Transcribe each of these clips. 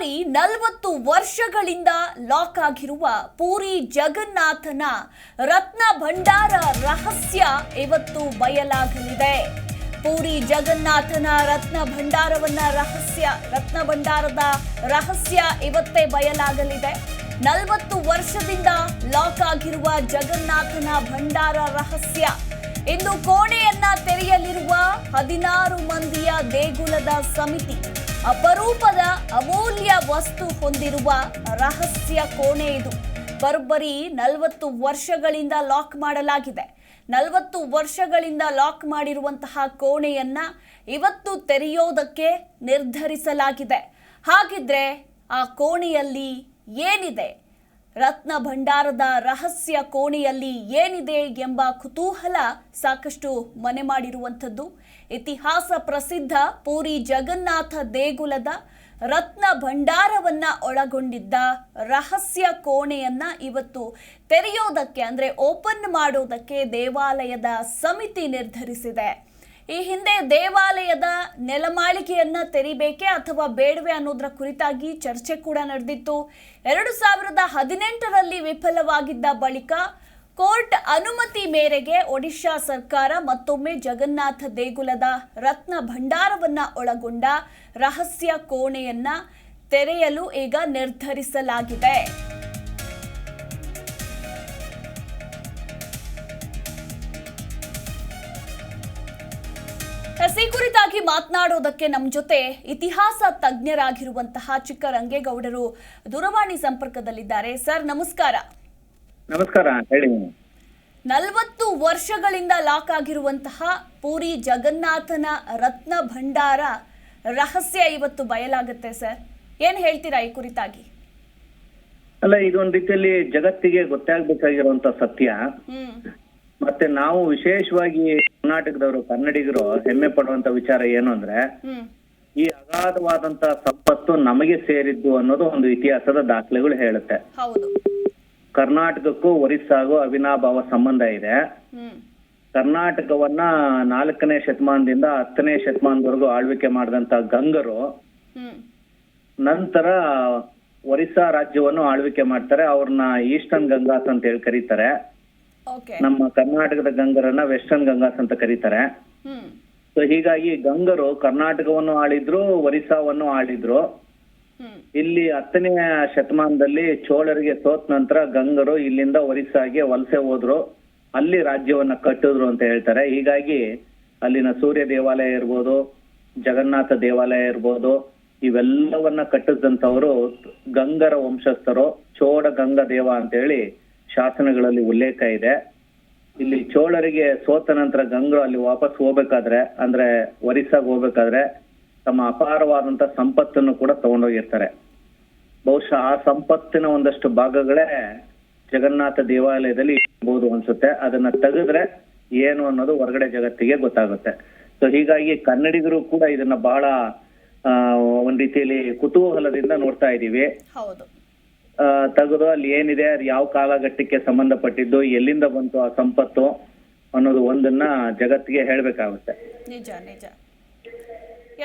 ಬರೋಬ್ಬರಿ ನಲವತ್ತು ವರ್ಷಗಳಿಂದ ಲಾಕ್ ಆಗಿರುವ ಪೂರಿ ಜಗನ್ನಾಥನ ರತ್ನ ಭಂಡಾರ ರಹಸ್ಯ ಇವತ್ತು ಬಯಲಾಗಲಿದೆ. ಪೂರಿ ಜಗನ್ನಾಥನ ರತ್ನ ಭಂಡಾರವನ್ನ ರಹಸ್ಯ, ರತ್ನ ಭಂಡಾರದ ರಹಸ್ಯ ಇವತ್ತೇ ಬಯಲಾಗಲಿದೆ. ನಲವತ್ತು ವರ್ಷದಿಂದ ಲಾಕ್ ಆಗಿರುವ ಜಗನ್ನಾಥನ ಭಂಡಾರ ರಹಸ್ಯ. ಇಂದು ಕೋಣೆಯನ್ನ ತೆರೆಯಲಿರುವ ಹದಿನಾರು ಮಂದಿಯ ದೇಗುಲದ ಸಮಿತಿ. ಅಪರೂಪದ ಅಮೂಲ್ಯ ವಸ್ತು ಹೊಂದಿರುವ ರಹಸ್ಯ ಕೋಣೆ ಇದು. ಬರ್ಬರಿ ನಲವತ್ತು ವರ್ಷಗಳಿಂದ ಲಾಕ್ ಮಾಡಲಾಗಿದೆ. ನಲವತ್ತು ವರ್ಷಗಳಿಂದ ಲಾಕ್ ಮಾಡಿರುವಂತಹ ಕೋಣೆಯನ್ನ ಇವತ್ತು ತೆರೆಯೋದಕ್ಕೆ ನಿರ್ಧರಿಸಲಾಗಿದೆ. ಹಾಗಿದ್ರೆ ಆ ಕೋಣೆಯಲ್ಲಿ ಏನಿದೆ? ರತ್ನ ಭಂಡಾರದ ರಹಸ್ಯ ಕೋಣೆಯಲ್ಲಿ ಏನಿದೆ ಎಂಬ ಕುತೂಹಲ ಸಾಕಷ್ಟು ಮನೆ ಮಾಡಿರುವಂಥದ್ದು. ಇತಿಹಾಸ ಪ್ರಸಿದ್ಧ ಪೂರಿ ಜಗನ್ನಾಥ ದೇಗುಲದ ರತ್ನ ಭಂಡಾರವನ್ನ ಒಳಗೊಂಡಿದ್ದ ರಹಸ್ಯ ಕೋಣೆಯನ್ನ ಇವತ್ತು ತೆರೆಯೋದಕ್ಕೆ ಅಂದ್ರೆ ಓಪನ್ ಮಾಡೋದಕ್ಕೆ ದೇವಾಲಯದ ಸಮಿತಿ ನಿರ್ಧರಿಸಿದೆ. ಈ ಹಿಂದೆ ದೇವಾಲಯದ ನೆಲಮಾಳಿಗೆಯನ್ನ ತೆರಿಬೇಕೆ ಅಥವಾ ಬೇಡವೆ ಅನ್ನೋದರ ಕುರಿತಾಗಿ ಚರ್ಚೆ ಕೂಡ ನಡೆದಿತ್ತು. ಎರಡು ಸಾವಿರದ ಹದಿನೆಂಟರಲ್ಲಿ ವಿಫಲವಾಗಿದ್ದ ಬಳಿಕ ಕೋರ್ಟ್ ಅನುಮತಿ ಮೇರೆಗೆ ಒಡಿಶಾ ಸರ್ಕಾರ ಮತ್ತೊಮ್ಮೆ ಜಗನ್ನಾಥ ದೇಗುಲದ ರತ್ನ ಭಂಡಾರವನ್ನ ಒಳಗೊಂಡ ರಹಸ್ಯ ಕೋಣೆಯನ್ನ ತೆರೆಯಲು ಈಗ ನಿರ್ಧರಿಸಲಾಗಿದೆ. ಈ ಕುರಿತಾಗಿ ಮಾತನಾಡೋದಕ್ಕೆ ನಮ್ಮ ಜೊತೆ ಇತಿಹಾಸ ತಜ್ಞರಾಗಿರುವಂತಹ ಚಿಕ್ಕ ರಂಗೇಗೌಡರು ದೂರವಾಣಿ ಸಂಪರ್ಕದಲ್ಲಿದ್ದಾರೆ. ಸರ್ ನಮಸ್ಕಾರ. ನಮಸ್ಕಾರ ಹೇಳಿ ನಲವತ್ತು ವರ್ಷಗಳಿಂದ ಲಾಕ್ ಆಗಿರುವಂತಹ ಪೂರಿ ಜಗನ್ನಾಥನ ರತ್ನ ಭಂಡಾರ ರಹಸ್ಯ ಇವತ್ತು ಬಯಲಾಗುತ್ತೆ ಸರ್. ಏನ್ ಹೇಳ್ತೀರಾ ಈ ಕುರಿತಾಗಿ? ಅಲ್ಲ ಇದೊಂದ್ ರೀತಿಯಲ್ಲಿ ಜಗತ್ತಿಗೆ ಗೊತ್ತಾಗ್ಬೇಕಾಗಿರುವಂತ ಸತ್ಯ. ಮತ್ತೆ ನಾವು ವಿಶೇಷವಾಗಿ ಕರ್ನಾಟಕದವರು ಕನ್ನಡಿಗರು ಹೆಮ್ಮೆ ಪಡುವಂತ ವಿಚಾರ ಏನು ಅಂದ್ರೆ ಈ ಅಗಾಧವಾದಂತ ಸಂಪತ್ತು ನಮಗೆ ಸೇರಿದ್ದು ಅನ್ನೋದು ಒಂದು ಇತಿಹಾಸದ ದಾಖಲೆಗಳು ಹೇಳುತ್ತೆ. ಕರ್ನಾಟಕಕ್ಕೂ ಒರಿಸ್ಸಾಗೂ ಅವಿನಾಭಾವ ಸಂಬಂಧ ಇದೆ. ಕರ್ನಾಟಕವನ್ನ ನಾಲ್ಕನೇ ಶತಮಾನದಿಂದ ಹತ್ತನೇ ಶತಮಾನದವರೆಗೂ ಆಳ್ವಿಕೆ ಮಾಡಿದಂತ ಗಂಗರು ನಂತರ ಒರಿಸ್ಸಾ ರಾಜ್ಯವನ್ನು ಆಳ್ವಿಕೆ ಮಾಡ್ತಾರೆ ಅವ್ರನ್ನ ಈಸ್ಟರ್ನ್ ಗಂಗಾಸ್ ಅಂತ ಹೇಳಿ ಕರೀತಾರೆ. ನಮ್ಮ ಕರ್ನಾಟಕದ ಗಂಗರನ್ನ ವೆಸ್ಟರ್ನ್ ಗಂಗಾಸ್ ಅಂತ ಕರೀತಾರೆ. ಸೊ ಹೀಗಾಗಿ ಗಂಗರು ಕರ್ನಾಟಕವನ್ನು ಆಳಿದ್ರು ಒರಿಸ್ಸಾವನ್ನು ಆಳಿದ್ರು. ಇಲ್ಲಿ ಹತ್ತನೇ ಶತಮಾನದಲ್ಲಿ ಚೋಳರಿಗೆ ಸೋತ್ ನಂತರ ಗಂಗರು ಇಲ್ಲಿಂದ ಒರಿಸ್ಸಾಗೆ ವಲಸೆ ಹೋದ್ರು. ಅಲ್ಲಿ ರಾಜ್ಯವನ್ನ ಕಟ್ಟಿದ್ರು ಅಂತ ಹೇಳ್ತಾರೆ. ಹೀಗಾಗಿ ಅಲ್ಲಿನ ಸೂರ್ಯ ದೇವಾಲಯ ಇರ್ಬೋದು ಜಗನ್ನಾಥ ದೇವಾಲಯ ಇರ್ಬೋದು ಇವೆಲ್ಲವನ್ನ ಕಟ್ಟಿಸಿದಂತವರು ಗಂಗರ ವಂಶಸ್ಥರು ಚೋಡ ಗಂಗ ದೇವ ಅಂತ ಹೇಳಿ ಶಾಸನಗಳಲ್ಲಿ ಉಲ್ಲೇಖ ಇದೆ. ಇಲ್ಲಿ ಚೋಳರಿಗೆ ಸೋತ ನಂತರ ಗಂಗರು ಅಲ್ಲಿ ವಾಪಸ್ ಹೋಗ್ಬೇಕಾದ್ರೆ ಅಂದ್ರೆ ಒರಿಸ್ಸಾಗ ಹೋಗ್ಬೇಕಾದ್ರೆ ತಮ್ಮ ಅಪಾರವಾದಂತ ಸಂಪತ್ತನ್ನು ಕೂಡ ತಗೊಂಡೋಗಿರ್ತಾರೆ. ಬಹುಶಃ ಆ ಸಂಪತ್ತಿನ ಒಂದಷ್ಟು ಭಾಗಗಳೇ ಜಗನ್ನಾಥ ದೇವಾಲಯದಲ್ಲಿ ಇರ್ಬೋದು ಅನ್ಸುತ್ತೆ. ಅದನ್ನ ತೆಗೆದ್ರೆ ಏನು ಅನ್ನೋದು ಹೊರಗಡೆ ಜಗತ್ತಿಗೆ ಗೊತ್ತಾಗುತ್ತೆ. ಸೊ ಹೀಗಾಗಿ ಕನ್ನಡಿಗರು ಕೂಡ ಇದನ್ನ ಬಹಳ ಆ, ಒಂದ್ ರೀತಿಯಲ್ಲಿ ಕುತೂಹಲದಿಂದ ನೋಡ್ತಾ ಇದೀವಿ. ತೆಗೆದು, ಅಲ್ಲಿ ಏನಿದೆ, ಅದು ಯಾವ ಕಾಲಘಟ್ಟಕ್ಕೆ ಸಂಬಂಧಪಟ್ಟಿದ್ದು, ಎಲ್ಲಿಂದ ಬಂತು ಆ ಸಂಪತ್ತು ಅನ್ನೋದು ಒಂದನ್ನ ಜಗತ್ತಿಗೆ ಹೇಳ್ಬೇಕಾಗುತ್ತೆ. ನಿಜ ನಿಜ.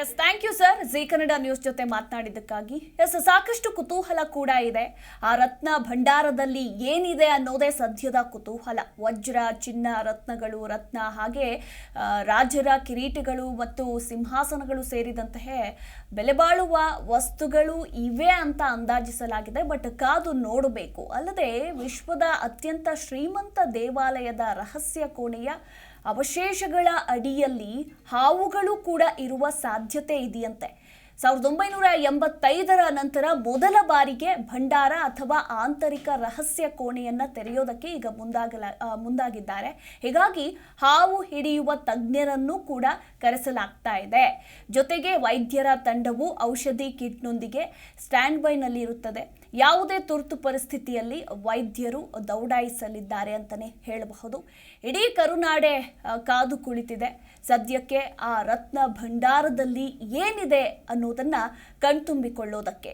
Yes thank you sir Zee Kannada news ಜೊತೆ ಮಾತನಾಡಿದ್ದಕ್ಕಾಗಿ. ಎಸ್ ಸಾಕಷ್ಟು ಕುತೂಹಲ ಕೂಡ ಇದೆ. ಆ ರತ್ನ ಭಂಡಾರದಲ್ಲಿ ಏನಿದೆ ಅನ್ನೋದೇ ಸದ್ಯದ ಕುತೂಹಲ. ವಜ್ರ, ಚಿನ್ನ ರತ್ನಗಳು, ರತ್ನ ಹಾಗೆ ರಾಜರ ಕಿರೀಟಗಳು ಮತ್ತು ಸಿಂಹಾಸನಗಳು ಸೇರಿದಂತಹ ಬೆಲೆಬಾಳುವ ವಸ್ತುಗಳು ಇವೆ ಅಂತ ಅಂದಾಜಿಸಲಾಗಿದೆ. ಬಟ್ ಕಾದು ನೋಡಬೇಕು. ಅಲ್ಲದೆ ವಿಶ್ವದ ಅತ್ಯಂತ ಶ್ರೀಮಂತ ದೇವಾಲಯದ ರಹಸ್ಯ ಕೋಣೆಯ ಅವಶೇಷಗಳ ಅಡಿಯಲ್ಲಿ ಹಾವುಗಳು ಕೂಡ ಇರುವ ಸಾಧ್ಯತೆ ಇದೆಯಂತೆ. ಸಾವಿರದ ಒಂಬೈನೂರ ಎಂಬತ್ತೈದರ ನಂತರ ಮೊದಲ ಬಾರಿಗೆ ಭಂಡಾರ ಅಥವಾ ಆಂತರಿಕ ರಹಸ್ಯ ಕೋಣೆಯನ್ನ ತೆರೆಯೋದಕ್ಕೆ ಈಗ ಮುಂದಾಗಲ ಮುಂದಾಗಿದ್ದಾರೆ. ಹೀಗಾಗಿ ಹಾವು ಹಿಡಿಯುವ ತಜ್ಞರನ್ನು ಕೂಡ ಕರೆಸಲಾಗ್ತಾ ಇದೆ. ಜೊತೆಗೆ ವೈದ್ಯರ ತಂಡವು ಔಷಧಿ ಕಿಟ್ನೊಂದಿಗೆ ಸ್ಟ್ಯಾಂಡ್ ಬೈನಲ್ಲಿ ಇರುತ್ತದೆ ಯಾವುದೇ ತುರ್ತು ಪರಿಸ್ಥಿತಿಯಲ್ಲಿ ವೈದ್ಯರು ದೌಡಾಯಿಸಲಿದ್ದಾರೆ ಅಂತಲೇ ಹೇಳಬಹುದು. ಇಡೀ ಕರುನಾಡೆ ಕಾದು ಕುಳಿತಿದೆ. ಸದ್ಯಕ್ಕೆ ಆ ರತ್ನ ಭಂಡಾರದಲ್ಲಿ ಏನಿದೆ ಅನ್ನೋದನ್ನ ಕಣ್ತುಂಬಿಕೊಳ್ಳೋದಕ್ಕೆ.